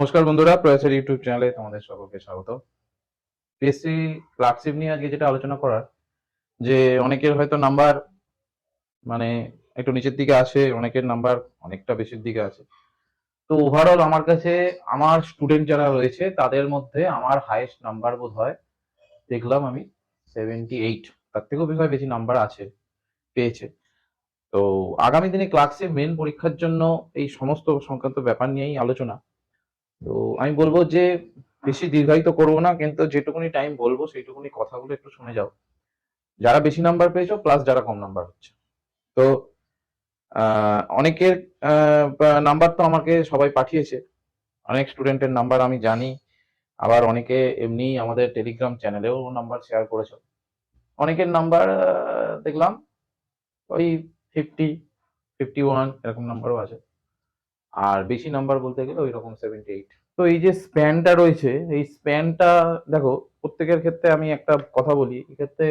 নমস্কার বন্ধুরা, প্রয়াসের ইউটিউব চ্যানেলে তোমাদের সকলকে স্বাগত। পিএসসি ক্লার্কশিপ নিয়ে আজকে যেটা আলোচনা করার, যে অনেকের হয়তো নাম্বার মানে একটু নিচের দিকে আসে অনেকের নাম্বার অনেকটা বেশির দিকে আছে। তো ওভারঅল আমার কাছে, আমার স্টুডেন্ট যারা রয়েছে, তাদের মধ্যে আমার হাইয়েস্ট নাম্বার বোধ হয় দেখলাম আমি সেভেন্টি এইট তার থেকেও হয় বেশি নাম্বার আছে, পেয়েছে। তো আগামী দিনে ক্লার্কশিপ মেন পরীক্ষার জন্য এই সমস্ত সংক্রান্ত ব্যাপার নিয়েই আলোচনা। তো আমি বলব যে বেশি দীর্ঘায়িত করব না, কিন্তু যেটুকুনি টাইম বলব সেইটুকুনি কথাগুলো একটু শুনে যাও। যারা বেশি নাম্বার পেয়েছ প্লাস যারা কম নাম্বার হচ্ছে। তো অনেকের নাম্বার তো আমাকে সবাই পাঠিয়েছে। অনেক স্টুডেন্টের নাম্বার আমি জানি। আবার অনেকে এমনি আমাদের টেলিগ্রাম চ্যানেলেও নাম্বার শেয়ার করেছ। অনেকের নাম্বার দেখলাম ওই ফিফটি ফিফটি ওয়ান এরকম নাম্বারও আছে। আর বেশি নাম্বার বলতে গেলে ওই রকম সেভেন্টি এইট তো এই যে স্প্যানটা রয়েছে, এই স্প্যানটা দেখো, প্রত্যেকের ক্ষেত্রে আমি একটা কথা বলি, এক্ষেত্রে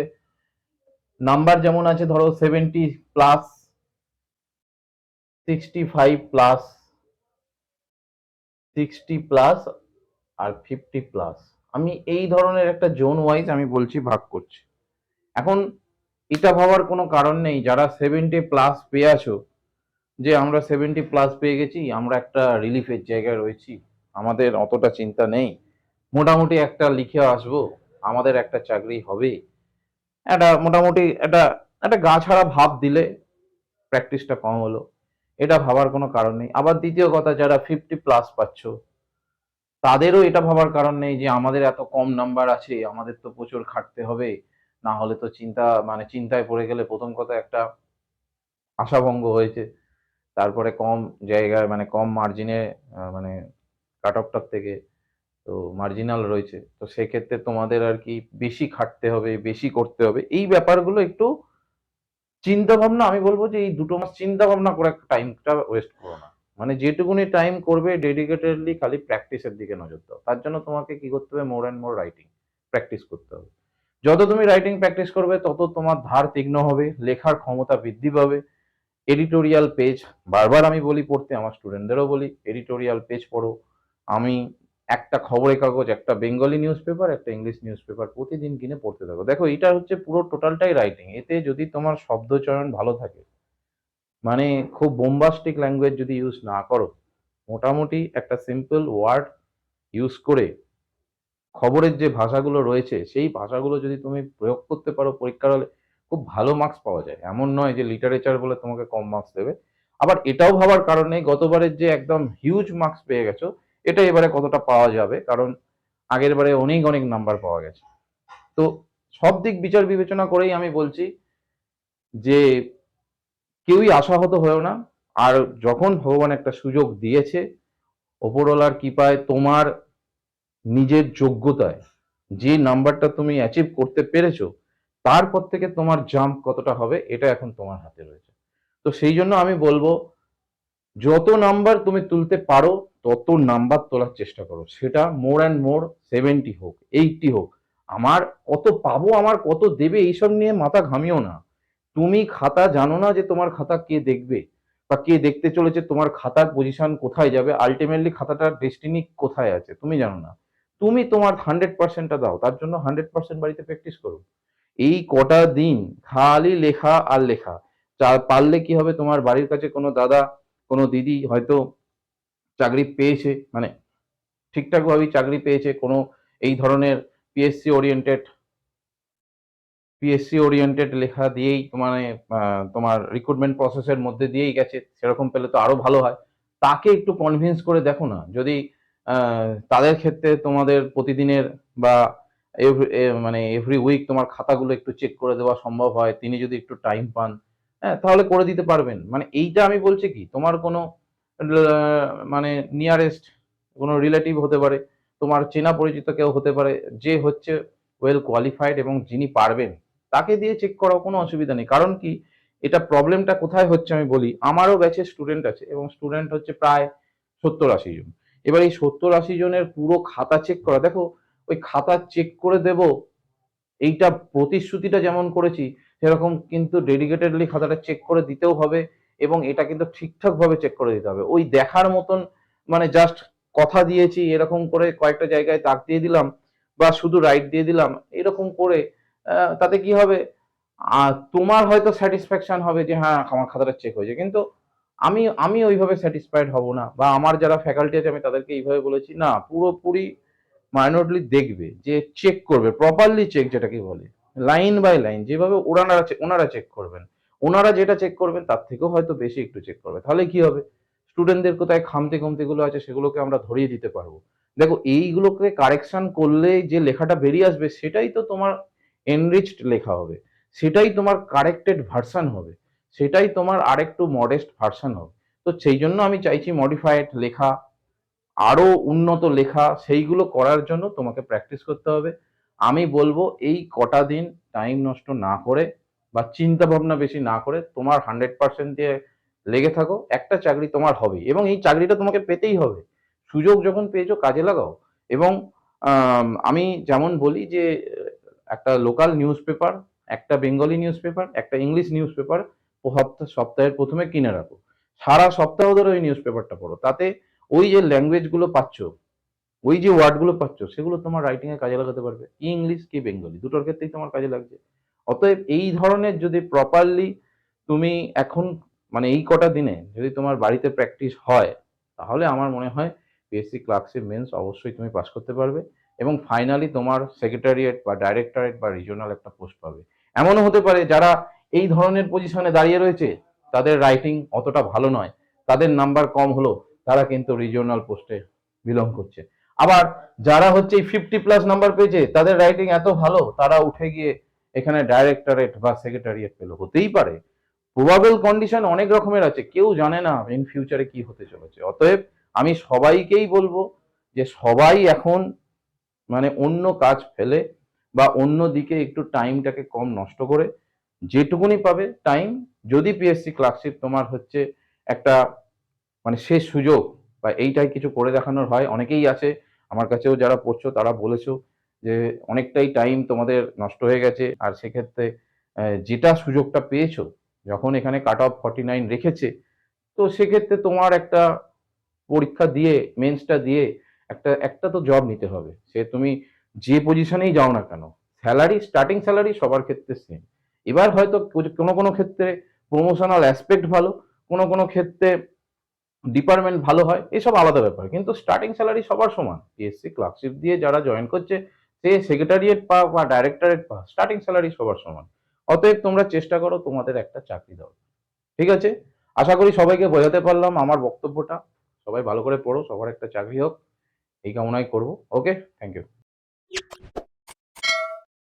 নাম্বার যেমন আছে, ধরো seventy plus sixty five plus sixty plus আর ফিফটি প্লাস আমি এই ধরনের একটা জোন ওয়াইজ আমি বলছি ভাগ করছি। এখন এটা ভাবার কোনো কারণ নেই, যারা সেভেন্টি প্লাস পেয়ে আছো যে আমরা সেভেন্টি প্লাস পেয়ে গেছি, আমরা একটা রিলিফের জায়গায় রয়েছি, আমাদের অতটা চিন্তা নেই। মোটামুটি একটা লিখে আসব, আমাদের একটা চাকরি হবে। একটা মোটামুটি একটা একটা গা ছাড়া ভাব দিলে প্র্যাকটিসটা কম হলো। এটা ভাবার কোনো কারণ নেই। আবার দ্বিতীয় কথা, যারা ফিফটি প্লাস পাচ্ছ, তাদেরও এটা ভাবার কারণ নেই যে আমাদের এত কম নাম্বার আছে, আমাদের তো প্রচুর খাটতে হবে। না হলে তো চিন্তা মানে চিন্তায় পড়ে গেলে প্রথম কথা একটা আশাভঙ্গ হয়েছে। তারপরে কম জায়গায় মানে কম মার্জিনে মানে কাট অফটার থেকে তো মার্জিনাল রয়েছে। তো সেক্ষেত্রে তোমাদের আর কি বেশি খাটতে হবে, বেশি করতে হবে। এই ব্যাপারগুলো একটু চিন্তা ভাবনা আমি বলব যে এই দুটো মাস চিন্তা ভাবনা করে টাইমটা ওয়েস্ট করো না। মানে যেটুকুনি টাইম করবে ডেডিকেটেডলি খালি প্র্যাকটিসের দিকে নজর দাও। তার জন্য তোমাকে কি করতে হবে? More and more writing practice করতে হবে। যত তুমি রাইটিং প্র্যাকটিস করবে, তত তোমার ধার তীক্ষ্ণ হবে, লেখার ক্ষমতা বৃদ্ধি পাবে। এডিটোরিয়াল পেজ বারবার আমি বলি পড়তে, আমার স্টুডেন্টদেরও বলি এডিটোরিয়াল পেজ পড়ো। আমি একটা খবরের কাগজ, একটা বেঙ্গলি নিউজ পেপার একটা ইংলিশ নিউজ পেপার প্রতিদিন কিনে পড়তে থাকো। দেখো, এটা হচ্ছে পুরো টোটালটাই রাইটিং এতে যদি তোমার শব্দচয়ন ভালো থাকে মানে খুব বোম্বাস্টিক ল্যাঙ্গুয়েজ যদি ইউজ না করো, মোটামুটি একটা সিম্পল ওয়ার্ড ইউজ করে খবরের যে ভাষাগুলো রয়েছে, সেই ভাষাগুলো যদি তুমি প্রয়োগ করতে পারো পরীক্ষার হলে খুব ভালো মার্কস পাওয়া যায়। এমন নয় যে লিটারেচার বলে তোমাকে কম মার্কস দেবে। আবার এটাও ভাবার কারণে গতবারের যে একদম হিউজ মার্কস পেয়ে গেছো, এটা এবারে কতটা পাওয়া যাবে? কারণ আগের বারে অনেক অনেক নাম্বার পাওয়া গেছে। তো সব দিক বিচার বিবেচনা করেই আমি বলছি যে কেউই আশাহত হয়েও না। আর যখন ভগবান একটা সুযোগ দিয়েছে, ওপরওয়ালার কৃপায় তোমার নিজের যোগ্যতায় যে নাম্বারটা তুমি অ্যাচিভ করতে পেরেছ তারপর থেকে তোমার জাম্প কতটা হবে, এটা এখন তোমার হাতে রয়েছে। তো সেই জন্য আমি বলব, যত নাম্বার তুমি তুলতে পারো, তত নাম্বার তোলার চেষ্টা করো। সেটা মোর অ্যান্ড মোর সেভেন্টি হোক এইটটি হোক, আমার কত পাবো, আমার কত দেবে, এইসব নিয়ে মাথা ঘামিও না। তুমি খাতা জানো না যে তোমার খাতা কে দেখবে, বা কে দেখতে চলেছে, তোমার খাতার পজিশন কোথায় যাবে আলটিমেটলি খাতাটার ডেস্টিনি কোথায় আছে, তুমি জানো না। তুমি তোমার হান্ড্রেড পার্সেন্টটা দাও, তার জন্য হান্ড্রেড পার্সেন্ট বাড়িতে প্র্যাকটিস করো। এই কটা দিন খালি লেখা আর লেখা। চা পারলে কি হবে? তোমার বাড়ির কাছে কোনো দাদা, কোনো দিদি হয়তো চাকরি পেয়েছে মানে ঠিকঠাকভাবেই চাকরি পেয়েছে, কোনো এই ধরনের পিএসসি ওরিয়েন্টেড পিএসসি ওরিয়েন্টেড লেখা দিয়েই মানে তোমার রিক্রুটমেন্ট প্রসেসের মধ্যে দিয়েই গেছে, সেরকম পেলে তো আরও ভালো হয়। তাকে একটু কনভিন্স করে দেখো না, যদি তাদের ক্ষেত্রে তোমাদের প্রতিদিনের বা মানে এভরি উইক তোমার খাতাগুলো একটু চেক করে দেওয়া সম্ভব হয়, তিনি যদি একটু টাইম পান হ্যাঁ তাহলে করে দিতে পারবেন। মানে এইটা আমি বলছি কি, তোমার কোনো মানে নিয়ারেস্ট কোনো রিলেটিভ হতে পারে, তোমার চেনা পরিচিত কেউ হতে পারে, যে হচ্ছে ওয়েল কোয়ালিফাইড এবং যিনি পারবেন, তাকে দিয়ে চেক করাও কোনো অসুবিধা নেই। কারণ কি, এটা প্রবলেমটা কোথায় হচ্ছে আমি বলি, আমারও ব্যাচে স্টুডেন্ট আছে এবং স্টুডেন্ট হচ্ছে প্রায় সত্তর আশি জন। এবার এই সত্তর আশি জনের পুরো খাতা চেক করা, দেখো ওই খাতা চেক করে দেব, এইটা প্রতিশ্রুতিটা যেমন করেছি, সেরকম কিন্তু ডেডিকেটেডলি খাতাটা চেক করে দিতেও হবে এবং এটা কিন্তু ঠিকঠাকভাবে চেক করে দিতে হবে। ওই দেখার মতন মানে জাস্ট কথা দিয়েছি, এরকম করে কয়েকটা জায়গায় তাক দিয়ে দিলাম বা শুধু রাইট দিয়ে দিলাম, এরকম করে তাতে কি হবে? তোমার হয়তো স্যাটিসফ্যাকশন হবে যে হ্যাঁ আমার খাতাটা চেক হয়েছে। কিন্তু আমি আমি ওইভাবে স্যাটিসফাইড হব না বা আমার যারা ফ্যাকাল্টি আছে আমি তাদেরকে এইভাবে বলেছি, না, পুরোপুরি মাইনরলি দেখবে, যে চেক করবে প্রপারলি চেক যেটাকে বলে লাইন বাই লাইন যেভাবে ওনারা ওনারা চেক করবেন। ওনারা যেটা চেক করবেন, তার থেকেও হয়তো বেশি একটু চেক করবে। তাহলে কি হবে? স্টুডেন্টদের কোথায় খামতি কমতিগুলো আছে, সেগুলোকে আমরা ধরিয়ে দিতে পারব। দেখো, এইগুলোকে কারেকশন করলে যে লেখাটা বেরিয়ে আসবে, সেটাই তো তোমার এনরিচড লেখা হবে। সেটাই তোমার কারেক্টেড ভার্সন হবে। সেটাই তোমার আরেকটু মডেস্ট ভার্সন হবে। তো সেই জন্য আমি চাইছি মডিফাইড লেখা আরও উন্নত লেখা সেইগুলো করার জন্য তোমাকে প্র্যাকটিস করতে হবে। আমি বলব, এই কটা দিন টাইম নষ্ট না করে বা চিন্তা ভাবনা বেশি না করে তোমার হান্ড্রেড পার্সেন্ট দিয়ে লেগে থাকো। একটা চাকরি তোমার হবে এবং এই চাকরিটা তোমাকে পেতেই হবে। সুযোগ যখন পেয়েছ, কাজে লাগাও এবং, আমি যেমন বলি যে, একটা লোকাল নিউজ পেপার একটা বেঙ্গলি নিউজ পেপার একটা ইংলিশ নিউজ পেপার সপ্তাহের প্রথমে কিনে রাখো। সারা সপ্তাহ ধরে ওই নিউজ পেপারটা পড়ো। তাতে ওই যে ল্যাঙ্গুয়েজগুলো পাচ্ছ, ওই যে ওয়ার্ডগুলো পাচ্ছ, সেগুলো তোমার রাইটিং এ কাজে লাগাতে পারবে। ইংলিশ কি বেঙ্গলি দুটোর ক্ষেত্রেই তোমার কাজে লাগছে। অতএব এই ধরনের যদি প্রপারলি তুমি এখন মানে এই কটা দিনে যদি তোমার বাড়িতে প্র্যাকটিস হয়, তাহলে আমার মনে হয় পিএসসি ক্লার্কশিপ মেন্স অবশ্যই তুমি পাস করতে পারবে এবং ফাইনালি তোমার সেক্রেটারিয়েট বা ডাইরেক্টরেট বা রিজনাল একটা পোস্ট পাবে। এমনও হতে পারে যারা এই ধরনের পজিশনে দাঁড়িয়ে রয়েছে, তাদের রাইটিং অতটা ভালো নয়। তাদের নাম্বার কম হলো তারা কিন্তু রিজিওনাল পোস্টে বিলং করছে। আবার যারা হচ্ছে এই ফিফটি প্লাস নাম্বার পেয়েছে, তাদের রাইটিং এত ভালো, তারা উঠে গিয়ে এখানে ডাইরেক্টরেট বা সেক্রেটারিয়েট পেল। হতেই পারে। প্রবাবল কন্ডিশন অনেক রকমের আছে, কেউ জানে না ইন ফিউচারে কি হতে চলেছে। অতএব আমি সবাইকেই বলব যে সবাই এখন মানে অন্য কাজ ফেলে বা অন্য দিকে একটু টাইমটাকে কম নষ্ট করে, যেটুকুনি পাবে টাইম যদি পিএসসি ক্লার্কশিপ তোমার হচ্ছে একটা মানে শেষ সুযোগ বা এইটাই কিছু করে দেখানোর হয়। অনেকেই আছে, আমার কাছেও যারা পড়ছো তারা বলেছ যে অনেকটাই টাইম তোমাদের নষ্ট হয়ে গেছে। আর সেক্ষেত্রে যেটা সুযোগটা পেয়েছ, যখন এখানে কাট অফ ফর্টি নাইন রেখেছে, তো সেক্ষেত্রে তোমার একটা পরীক্ষা দিয়ে মেন্সটা দিয়ে একটা একটা তো জব নিতে হবে। সে তুমি যে পজিশনেই যাও না কেন স্যালারি স্টার্টিং স্যালারি সবার ক্ষেত্রে সেম এবার হয়তো কোনো কোনো ক্ষেত্রে প্রমোশনাল অ্যাসপেক্ট ভালো, কোনো কোনো ক্ষেত্রে ডিপার্টমেন্ট ভালো হয়, এসব আলাদা ব্যাপার। কিন্তু স্টার্টিং স্যালারি সবার সমান। পিএসসি ক্লার্কশিপ দিয়ে যারা জয়েন করছে, সে সেক্রেটারিয়েট পা বা ডাইরেক্টরেট পা স্টার্টিং স্যালারি সবার সমান। অতএব তোমরা চেষ্টা করো তোমাদের একটা চাকরি দাও ঠিক আছে? আশা করি সবাইকে বোঝাতে পারলাম আমার বক্তব্যটা। সবাই ভালো করে পড়ো, সবার একটা চাকরি হোক। এই কামনাই করব। Okay thank you